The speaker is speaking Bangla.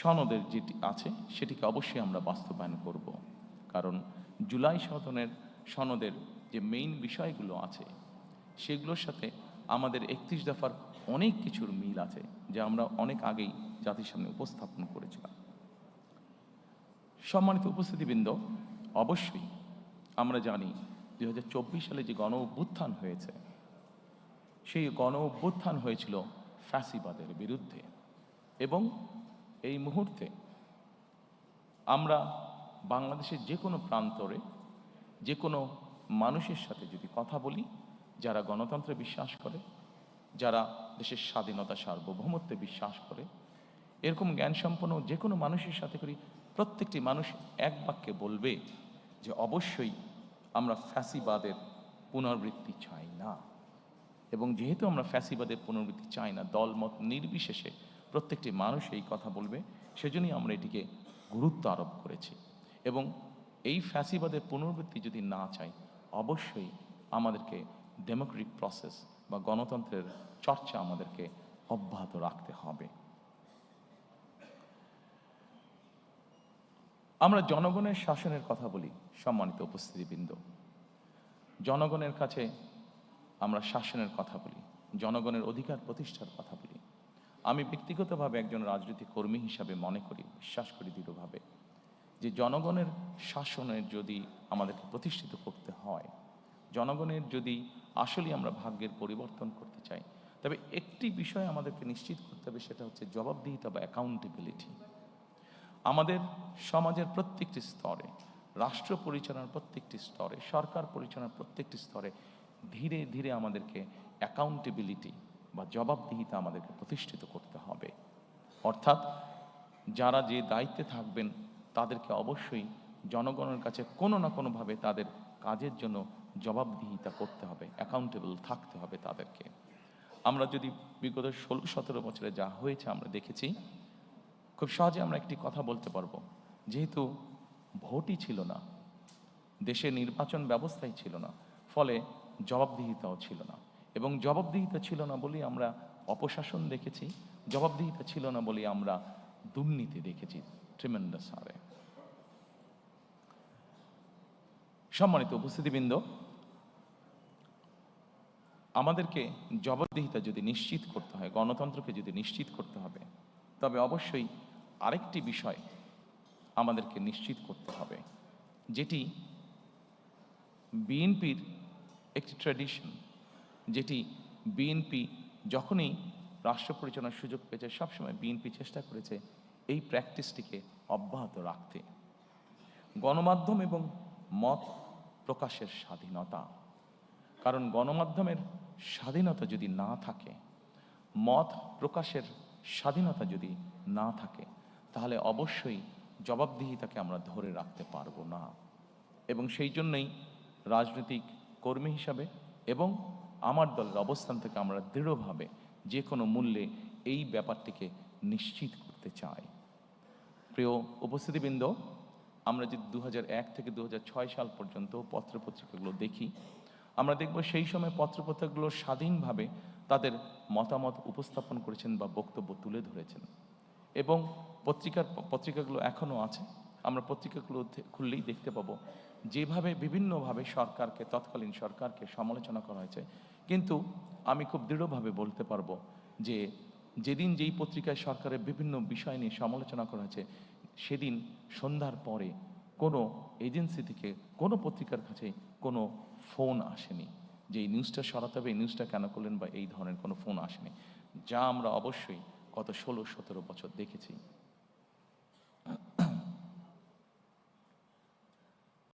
সনদের যেটি আছে, সেটিকে অবশ্যই আমরা বাস্তবায়ন করব। কারণ জুলাই সদনের সনদের যে মেইন বিষয়গুলো আছে, সেগুলোর সাথে আমাদের একত্রিশ দফার অনেক কিছুর মিল আছে, যা আমরা অনেক আগেই জাতির সামনে উপস্থাপন করেছিলাম। সম্মানিত উপস্থিতিবৃন্দ, অবশ্যই আমরা জানি দু হাজার চব্বিশ সালে যে গণ অভ্যুত্থান হয়েছে, সেই গণ অভ্যুত্থান হয়েছিল ফ্যাসিবাদের বিরুদ্ধে এবং এই মুহূর্তে আমরা বাংলাদেশের যে কোনো প্রান্তরে, যে কোনো মানুষের সাথে যদি কথা বলি, যারা গণতন্ত্রে বিশ্বাস করে, যারা দেশের স্বাধীনতা, সার্বভৌমত্বে বিশ্বাস করে, এরকম জ্ঞান সম্পন্ন যে কোনো মানুষের সাথে করি, প্রত্যেকটি মানুষ এক বাক্যে বলবে যে অবশ্যই আমরা ফ্যাসিবাদের পুনরাবৃত্তি চাই না। এবং যেহেতু আমরা ফ্যাসিবাদের পুনরাবৃত্তি চাই না, দলমত নির্বিশেষে প্রত্যেকটি মানুষ এই কথা বলবে, সেজন্যই আমরা এটিকে গুরুত্ব আরোপ করেছি। এবং এই ফ্যাসিবাদের পুনরাবৃত্তি যদি না চাই, অবশ্যই আমাদেরকে ডেমোক্রেটিক প্রসেস বা গণতন্ত্রের চর্চা আমাদেরকে অব্যাহত রাখতে হবে। আমরা জনগণের শাসনের কথা বলি, সম্মানিত উপস্থিতিবৃন্দ। জনগণের কাছে আমরা শাসনের কথা বলি, জনগণের অধিকার প্রতিষ্ঠার কথা বলি। আমি ব্যক্তিগতভাবে একজন রাজনৈতিক কর্মী হিসাবে মনে করি, বিশ্বাস করি দৃঢ়ভাবে, যে জনগণের শাসনের যদি আমাদেরকে প্রতিষ্ঠিত করতে হয়, জনগণের যদি আসলেই আমরা ভাগ্যের পরিবর্তন করতে চাই, তবে একটি বিষয় আমাদেরকে নিশ্চিত করতে হবে, সেটা হচ্ছে জবাবদিহিতা বা অ্যাকাউন্টেবিলিটি আমাদের সমাজের প্রত্যেকটি স্তরে, রাষ্ট্র পরিচালনার প্রত্যেকটি স্তরে, সরকার পরিচালনার প্রত্যেকটি স্তরে ধীরে ধীরে আমাদেরকে অ্যাকাউন্টেবিলিটি বা জবাবদিহিতা আমাদেরকে প্রতিষ্ঠিত করতে হবে। অর্থাৎ যারা যে দায়িত্বে থাকবেন, তাদেরকে অবশ্যই জনগণের কাছে কোনো না কোনোভাবে তাদের কাজের জন্য জবাবদিহিতা করতে হবে অ্যাকাউন্টেবল থাকতে হবে তাদেরকে। আমরা যদি বিগত ষোলো, সতেরো বছরে যা হয়েছে আমরা দেখেছি, খুব সহজে আমরা একটি কথা বলতে পারব। যেহেতু ভোটই ছিল না, দেশে নির্বাচন ব্যবস্থাই ছিল না, ফলে জবাবদিহিতাও ছিল না। এবং জবাবদিহিতা ছিল না বলেই আমরা অপশাসন দেখেছি, জবাবদিহিতা ছিল না বলেই আমরা দুর্নীতি দেখেছি ট্রিমেন্ডাস হারে। সম্মানিত উপস্থিতিবৃন্দ, আমাদেরকে জবাবদিহিতা যদি নিশ্চিত করতে হয়, গণতন্ত্রকে যদি নিশ্চিত করতে হবে, তবে অবশ্যই আরেকটি বিষয় আমাদেরকে নিশ্চিত করতে হবে, যেটি বিএনপির একটি ট্র্যাডিশন যেটি বিএনপি যখনই রাষ্ট্র পরিচালনার সুযোগ পেয়েছে, সবসময় বিএনপি চেষ্টা করেছে এই প্র্যাকটিসটিকে অব্যাহত রাখতে। গণমাধ্যম এবং মত প্রকাশের স্বাধীনতা। কারণ গণমাধ্যমের স্বাধীনতা যদি না থাকে, মত প্রকাশের স্বাধীনতা যদি না থাকে, তাহলে অবশ্যই জবাবদিহিতাকে আমরা ধরে রাখতে পারব না। এবং সেই জন্যই রাজনৈতিক কর্মী হিসাবে এবং আমার দলের অবস্থান থেকে আমরা দৃঢ়ভাবে যে কোনো মূল্যে এই ব্যাপারটিকে নিশ্চিত করতে চাই। প্রিয় উপস্থিতিবৃন্দ, আমরা যদি দু হাজার এক থেকে দু হাজার ছয় সাল পর্যন্ত পত্রপত্রিকাগুলো দেখি, আমরা দেখব সেই সময় পত্রপত্রিকাগুলো স্বাধীনভাবে তাদের মতামত উপস্থাপন করেছেন বা বক্তব্য তুলে ধরেছেন। এবং পত্রিকার পত্রিকাগুলো এখনও আছে। আমরা পত্রিকাগুলো খুললেই দেখতে পাবো, যেভাবে বিভিন্নভাবে সরকারকে, তৎকালীন সরকারকে সমালোচনা করা হয়েছে কিন্তু আমি খুব দৃঢ়ভাবে বলতে পারব যে যেদিন যেই পত্রিকায় সরকারের বিভিন্ন বিষয় নিয়ে সমালোচনা করা হয়েছে, সেদিন সন্ধ্যার পরে কোনো এজেন্সি থেকে কোনো পত্রিকার কাছে কোনো ফোন আসেনি। যে এই নিউজটা সরাতে হবে, এই নিউজটা কেন করলেন বা এই ধরনের কোনো ফোন আসেনি। যা আমরা অবশ্যই গত ষোলো, সতেরো বছর দেখেছি।